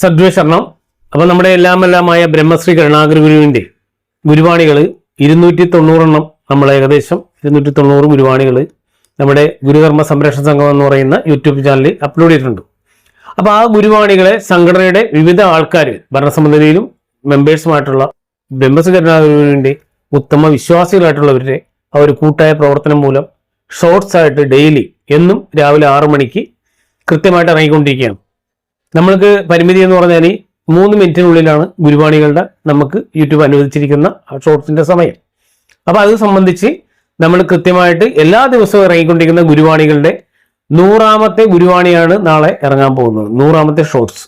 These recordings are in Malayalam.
സദ്വശരണം അപ്പം നമ്മുടെ എല്ലാം എല്ലാമായ ബ്രഹ്മശ്രീ കരുണാകര ഗുരുവിന്റെ ഗുരുവാണികൾ ഇരുന്നൂറ്റി തൊണ്ണൂറെണ്ണം നമ്മൾ ഏകദേശം ഇരുന്നൂറ്റി തൊണ്ണൂറ് ഗുരുവാണികൾ നമ്മുടെ ഗുരുകർമ്മ സംരക്ഷണ സംഘം എന്ന് പറയുന്ന യൂട്യൂബ് ചാനലിൽ അപ്ലോഡ് ചെയ്തിട്ടുണ്ട്. അപ്പോൾ ആ ഗുരുവാണികളെ സംഘടനയുടെ വിവിധ ആൾക്കാർ ഭരണസമിതിയിലും മെമ്പേഴ്സുമായിട്ടുള്ള ബ്രഹ്മശ്രീ കരുണാകര ഗുരുവിന്റെ ഉത്തമ വിശ്വാസികളായിട്ടുള്ളവരുടെ ഒരു കൂട്ടായ പ്രവർത്തനം മൂലം ഷോർട്സ് ആയിട്ട് ഡെയിലി എന്നും രാവിലെ ആറു മണിക്ക് കൃത്യമായിട്ട് ഇറങ്ങിക്കൊണ്ടിരിക്കുകയാണ്. നമ്മൾക്ക് പരിമിതി എന്ന് പറഞ്ഞാൽ മൂന്ന് മിനിറ്റിനുള്ളിലാണ് ഗുരുവാണികളുടെ നമുക്ക് യൂട്യൂബ് അനുവദിച്ചിരിക്കുന്ന ഷോർട്സിന്റെ സമയം. അപ്പൊ അത് സംബന്ധിച്ച് നമ്മൾ കൃത്യമായിട്ട് എല്ലാ ദിവസവും ഇറങ്ങിക്കൊണ്ടിരിക്കുന്ന ഗുരുവാണികളുടെ നൂറാമത്തെ ഗുരുവാണിയാണ് നാളെ ഇറങ്ങാൻ പോകുന്നത്. നൂറാമത്തെ ഷോർട്സ്.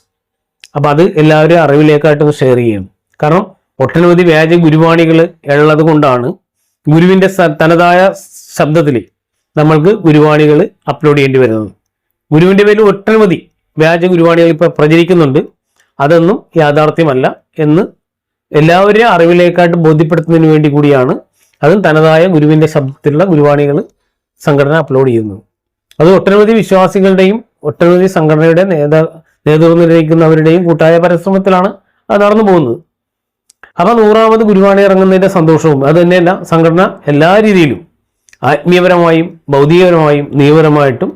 അപ്പൊ അത് എല്ലാവരും അറിവിലേക്കായിട്ടൊന്ന് ഷെയർ ചെയ്യണം കാരണം ഒട്ടനവധി വ്യാജ ഗുരുവാണികൾ ഉള്ളത് കൊണ്ടാണ് ഗുരുവിന്റെ തനതായ ശബ്ദത്തിൽ നമ്മൾക്ക് ഗുരുവാണികൾ അപ്ലോഡ് ചെയ്യേണ്ടി വരുന്നത്. ഗുരുവിന്റെ പേരിൽ ഒട്ടനവധി വ്യാജ ഗുരുവാണികൾ ഇപ്പൊ പ്രചരിക്കുന്നുണ്ട്. അതൊന്നും യാഥാർത്ഥ്യമല്ല എന്ന് എല്ലാവരെയും അറിവിലേക്കായിട്ട് ബോധ്യപ്പെടുത്തുന്നതിന് വേണ്ടി കൂടിയാണ് അതും തനതായ ഗുരുവിന്റെ ശബ്ദത്തിലുള്ള ഗുരുവാണികൾ സംഘടന അപ്ലോഡ് ചെയ്യുന്നത്. അത് ഒട്ടനവധി വിശ്വാസികളുടെയും ഒട്ടനവധി സംഘടനയുടെ നേതാ നേതൃത്വം കൂട്ടായ പരിശ്രമത്തിലാണ് അത് നടന്നു പോകുന്നത്. അപ്പൊ നൂറാമത് ഗുരുവാണി ഇറങ്ങുന്നതിന്റെ സന്തോഷവും അത് തന്നെയല്ല സംഘടന എല്ലാ രീതിയിലും ആത്മീയപരമായും ഭൗതികപരമായും നിയമപരമായിട്ടും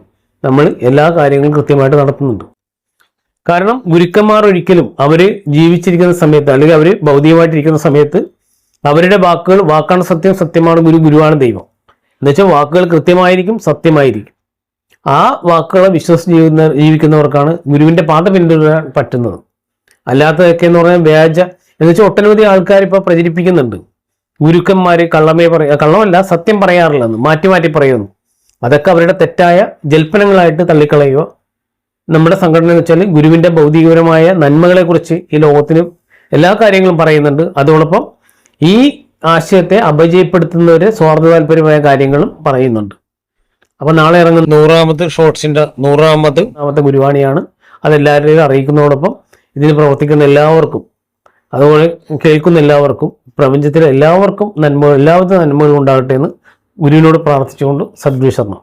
നമ്മൾ എല്ലാ കാര്യങ്ങളും കൃത്യമായിട്ട് നടത്തുന്നുണ്ട്. കാരണം ഗുരുക്കന്മാർ ഒരിക്കലും അവർ ജീവിച്ചിരിക്കുന്ന സമയത്ത് അല്ലെങ്കിൽ അവർ ഭൗതികമായിട്ടിരിക്കുന്ന സമയത്ത് അവരുടെ വാക്കുകൾ വാക്കാണ് സത്യം സത്യമാണ് ഗുരു ഗുരുവാണ് ദൈവം. എന്നുവെച്ചാൽ വാക്കുകൾ കൃത്യമായിരിക്കും സത്യമായിരിക്കും. ആ വാക്കുകളെ വിശ്വസിച്ച് ജീവിക്കുന്ന ജീവിക്കുന്നവർക്കാണ് ഗുരുവിന്റെ പാത പിന്തുടരാൻ പറ്റുന്നത്. അല്ലാത്തതൊക്കെ എന്ന് പറഞ്ഞാൽ വ്യാജ എന്ന് വെച്ചാൽ ഒട്ടനവധി ആൾക്കാർ ഇപ്പോൾ പ്രചരിപ്പിക്കുന്നുണ്ട്. ഗുരുക്കന്മാർ കള്ളമേ പറയ കള്ളമല്ല സത്യം പറയാറില്ലെന്ന് മാറ്റി മാറ്റി പറയുന്നു. അതൊക്കെ അവരുടെ തെറ്റായ ജൽപ്പനങ്ങളായിട്ട് തള്ളിക്കളയുക നമ്മുടെ സംഘടന എന്ന് വെച്ചാൽ ഗുരുവിന്റെ ഭൗതികപരമായ നന്മകളെ കുറിച്ച് ഈ ലോകത്തിന് എല്ലാ കാര്യങ്ങളും പറയുന്നുണ്ട്. അതോടൊപ്പം ഈ ആശയത്തെ അപജയപ്പെടുത്തുന്നവരെ സ്വാർത്ഥ താല്പര്യമായ കാര്യങ്ങളും പറയുന്നുണ്ട്. അപ്പൊ നാളെ ഇറങ്ങുന്ന നൂറാമത് ഷോർട്സിന്റെ നൂറാമത് നാമത്തെ ഗുരുവാണിയാണ്. അതെല്ലാവരെയും അറിയിക്കുന്നതോടൊപ്പം ഇതിന് പ്രവർത്തിക്കുന്ന എല്ലാവർക്കും അതുപോലെ കേൾക്കുന്ന എല്ലാവർക്കും പ്രപഞ്ചത്തിലെ എല്ലാവർക്കും നന്മ എല്ലാവിധ നന്മകളും ഉണ്ടാകട്ടെ എന്ന് ഗുരുവിനോട് പ്രാർത്ഥിച്ചുകൊണ്ട് സദ്വിശരണം